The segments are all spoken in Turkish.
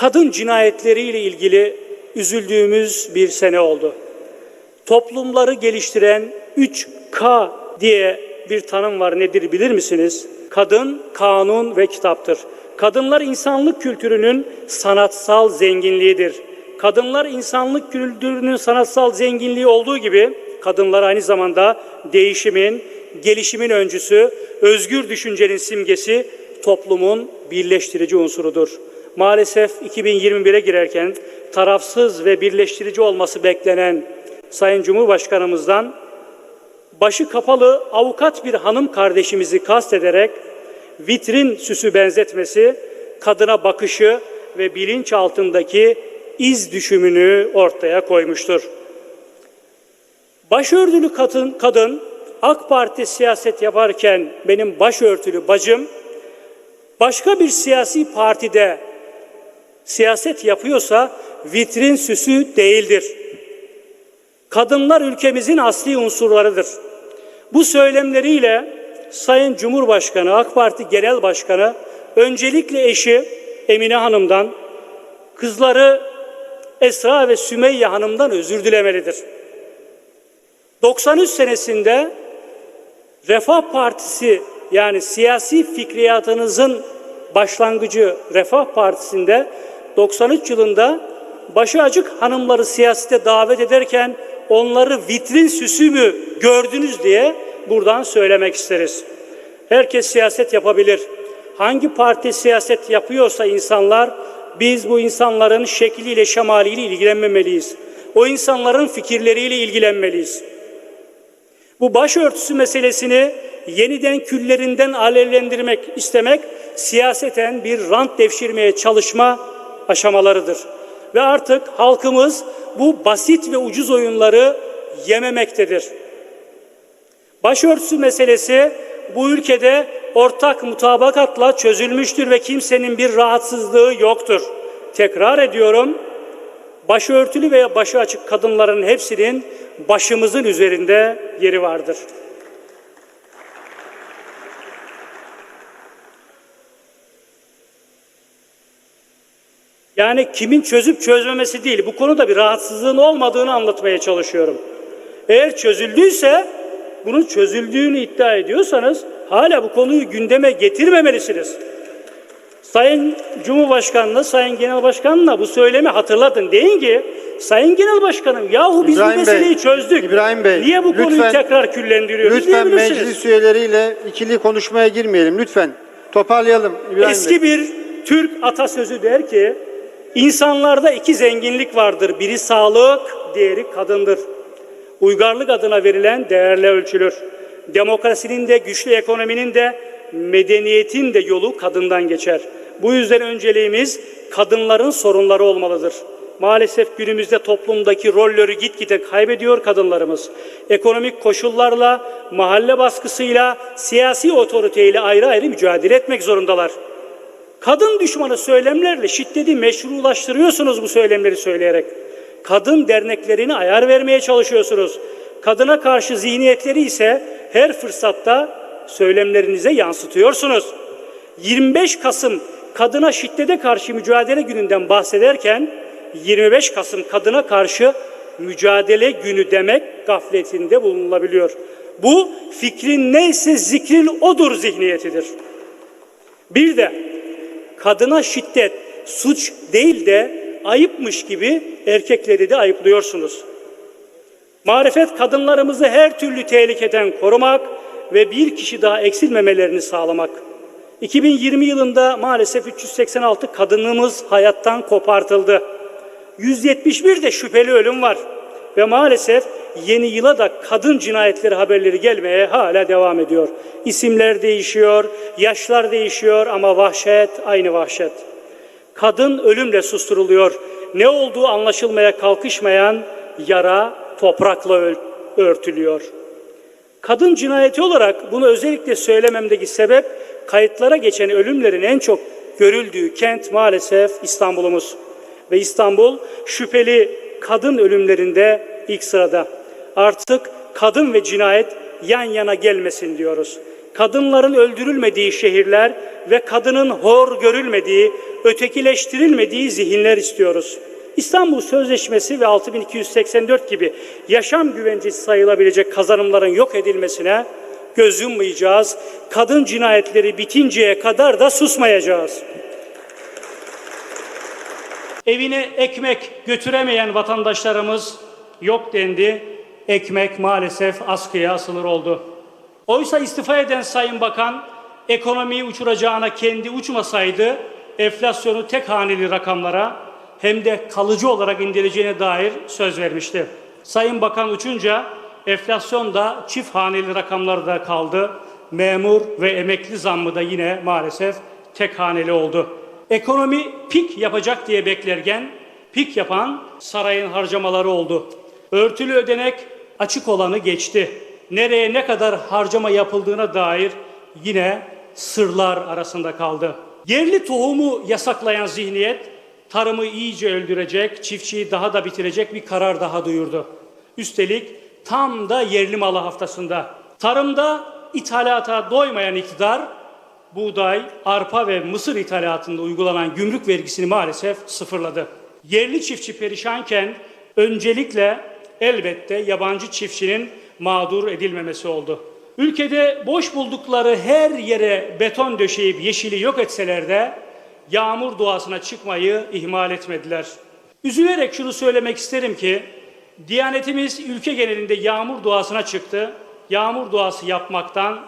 kadın cinayetleriyle ilgili üzüldüğümüz bir sene oldu. Toplumları geliştiren 3K diye bir tanım var nedir bilir misiniz? Kadın, kanun ve kitaptır. Kadınlar insanlık kültürünün sanatsal zenginliğidir. Kadınlar insanlık kültürünün sanatsal zenginliği olduğu gibi kadınlar aynı zamanda değişimin, gelişimin öncüsü, özgür düşüncenin simgesi, toplumun birleştirici unsurudur. Maalesef 2021'e girerken tarafsız ve birleştirici olması beklenen Sayın Cumhurbaşkanımızdan başı kapalı avukat bir hanım kardeşimizi kastederek vitrin süsü benzetmesi, kadına bakışı ve bilinç altındaki iz düşümünü ortaya koymuştur. Başörtülü kadın, kadın AK Parti siyaset yaparken benim başörtülü bacım başka bir siyasi partide siyaset yapıyorsa vitrin süsü değildir. Kadınlar ülkemizin asli unsurlarıdır. Bu söylemleriyle Sayın Cumhurbaşkanı, AK Parti Genel Başkanı öncelikle eşi Emine Hanım'dan, kızları Esra ve Sümeyye Hanım'dan özür dilemelidir. 93 senesinde Refah Partisi yani siyasi fikriyatınızın başlangıcı Refah Partisi'nde 93 yılında başı açık hanımları siyasete davet ederken onları vitrin süsü mü gördünüz diye buradan söylemek isteriz. Herkes siyaset yapabilir. Hangi parti siyaset yapıyorsa insanlar biz bu insanların şekliyle şemaliyle ilgilenmemeliyiz. O insanların fikirleriyle ilgilenmeliyiz. Bu başörtüsü meselesini yeniden küllerinden alevlendirmek istemek siyaseten bir rant devşirmeye çalışma aşamalarıdır. Ve artık halkımız bu basit ve ucuz oyunları yememektedir. Başörtüsü meselesi bu ülkede ortak mutabakatla çözülmüştür ve kimsenin bir rahatsızlığı yoktur. Tekrar ediyorum, başörtülü veya başı açık kadınların hepsinin başımızın üzerinde yeri vardır. Yani kimin çözüp çözmemesi değil, bu konuda bir rahatsızlığın olmadığını anlatmaya çalışıyorum. Eğer çözüldüyse, bunun çözüldüğünü iddia ediyorsanız hala bu konuyu gündeme getirmemelisiniz. Sayın Cumhurbaşkanı'na, Sayın Genel Başkanı'na bu söylemi hatırlatın. Deyin ki, Sayın Genel Başkanım yahu biz İbrahim bu meseleyi Bey, çözdük. İbrahim Bey, Niye bu konuyu lütfen- tekrar küllendiriyoruz Lütfen meclis üyeleriyle ikili konuşmaya girmeyelim lütfen. Toparlayalım İbrahim Eski Bey. bir Türk atasözü der ki, insanlarda iki zenginlik vardır. Biri sağlık, diğeri kadındır. Uygarlık adına verilen değerle ölçülür. Demokrasinin de, güçlü ekonominin de, medeniyetin de yolu kadından geçer. Bu yüzden önceliğimiz kadınların sorunları olmalıdır. Maalesef günümüzde toplumdaki rolleri gitgide kaybediyor kadınlarımız. Ekonomik koşullarla, mahalle baskısıyla, siyasi otoriteyle ayrı ayrı mücadele etmek zorundalar. Kadın düşmanı söylemlerle şiddeti meşrulaştırıyorsunuz bu söylemleri söyleyerek. Kadın derneklerini ayar vermeye çalışıyorsunuz. Kadına karşı zihniyetleri ise her fırsatta söylemlerinize yansıtıyorsunuz. 25 Kasım kadına şiddete karşı mücadele gününden bahsederken 25 Kasım kadına karşı mücadele günü demek gafletinde bulunulabiliyor. Bu fikrin neyse zikrin odur zihniyetidir. Bir de kadına şiddet suç değil de ayıpmış gibi erkekleri de ayıplıyorsunuz. Marifet kadınlarımızı her türlü tehlikeden korumak ve bir kişi daha eksilmemelerini sağlamak. 2020 yılında maalesef 386 kadınımız hayattan kopartıldı. 171 de şüpheli ölüm var. Ve maalesef yeni yıla da kadın cinayetleri haberleri gelmeye hala devam ediyor. İsimler değişiyor, yaşlar değişiyor ama vahşet aynı vahşet. Kadın ölümle susturuluyor. Ne olduğu anlaşılmaya kalkışmayan yara toprakla ör- örtülüyor. Kadın cinayeti olarak bunu özellikle söylememdeki sebep kayıtlara geçen ölümlerin en çok görüldüğü kent maalesef İstanbul'umuz. Ve İstanbul şüpheli kadın ölümlerinde ilk sırada. Artık kadın ve cinayet yan yana gelmesin diyoruz. Kadınların öldürülmediği şehirler ve kadının hor görülmediği, ötekileştirilmediği zihinler istiyoruz. İstanbul Sözleşmesi ve 6284 gibi yaşam güvencesi sayılabilecek kazanımların yok edilmesine göz yummayacağız. Kadın cinayetleri bitinceye kadar da susmayacağız. Evine ekmek götüremeyen vatandaşlarımız yok dendi. Ekmek maalesef askıya asılır oldu. Oysa istifa eden Sayın Bakan ekonomiyi uçuracağına kendi uçmasaydı enflasyonu tek haneli rakamlara hem de kalıcı olarak indireceğine dair söz vermişti. Sayın Bakan uçunca enflasyon da çift haneli rakamlarda kaldı. Memur ve emekli zammı da yine maalesef tek haneli oldu. Ekonomi pik yapacak diye beklerken pik yapan sarayın harcamaları oldu. Örtülü ödenek açık olanı geçti. Nereye ne kadar harcama yapıldığına dair yine sırlar arasında kaldı. Yerli tohumu yasaklayan zihniyet tarımı iyice öldürecek, çiftçiyi daha da bitirecek bir karar daha duyurdu. Üstelik tam da yerli malı haftasında. Tarımda ithalata doymayan iktidar buğday, arpa ve mısır ithalatında uygulanan gümrük vergisini maalesef sıfırladı. Yerli çiftçi perişanken öncelikle elbette yabancı çiftçinin mağdur edilmemesi oldu. Ülkede boş buldukları her yere beton döşeyip yeşili yok etseler de yağmur duasına çıkmayı ihmal etmediler. Üzülerek şunu söylemek isterim ki Diyanetimiz ülke genelinde yağmur duasına çıktı. Yağmur duası yapmaktan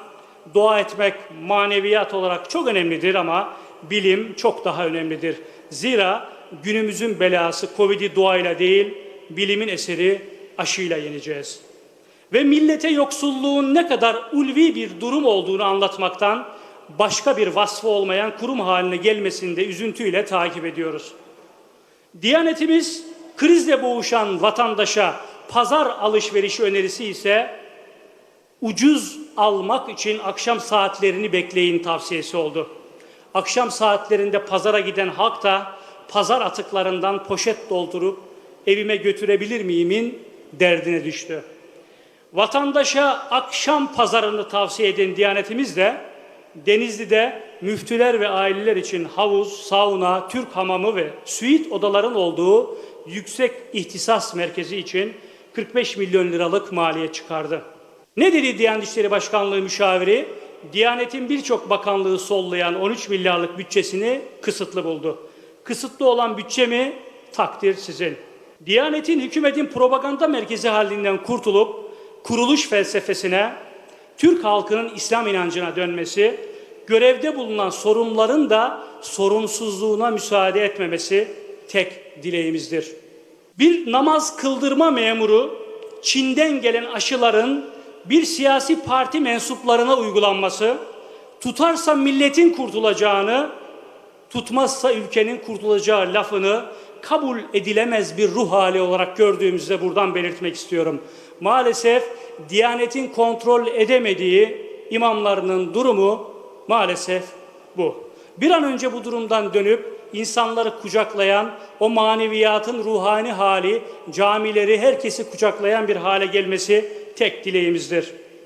dua etmek maneviyat olarak çok önemlidir ama bilim çok daha önemlidir. Zira günümüzün belası Covid'i duayla değil, bilimin eseri aşıyla yeneceğiz. Ve millete yoksulluğun ne kadar ulvi bir durum olduğunu anlatmaktan başka bir vasfı olmayan kurum haline gelmesini de üzüntüyle takip ediyoruz. Diyanetimiz krizle boğuşan vatandaşa pazar alışverişi önerisi ise ucuz almak için akşam saatlerini bekleyin tavsiyesi oldu. Akşam saatlerinde pazara giden halk da pazar atıklarından poşet doldurup evime götürebilir miyimin derdine düştü. Vatandaşa akşam pazarını tavsiye eden Diyanetimiz de Denizli'de müftüler ve aileler için havuz, sauna, Türk hamamı ve suite odaların olduğu yüksek ihtisas merkezi için 45 milyon liralık maliye çıkardı. Ne dedi Diyanet İşleri Başkanlığı müşaviri? Diyanet'in birçok bakanlığı sollayan 13 milyarlık bütçesini kısıtlı buldu. Kısıtlı olan bütçe mi? Takdir sizin. Diyanet'in hükümetin propaganda merkezi halinden kurtulup kuruluş felsefesine, Türk halkının İslam inancına dönmesi, görevde bulunan sorumluların da sorunsuzluğuna müsaade etmemesi tek dileğimizdir. Bir namaz kıldırma memuru Çin'den gelen aşıların bir siyasi parti mensuplarına uygulanması, tutarsa milletin kurtulacağını, tutmazsa ülkenin kurtulacağı lafını kabul edilemez bir ruh hali olarak gördüğümüzde buradan belirtmek istiyorum. Maalesef Diyanet'in kontrol edemediği imamlarının durumu maalesef bu. Bir an önce bu durumdan dönüp insanları kucaklayan, o maneviyatın ruhani hali, camileri, herkesi kucaklayan bir hale gelmesi tek dileğimizdir.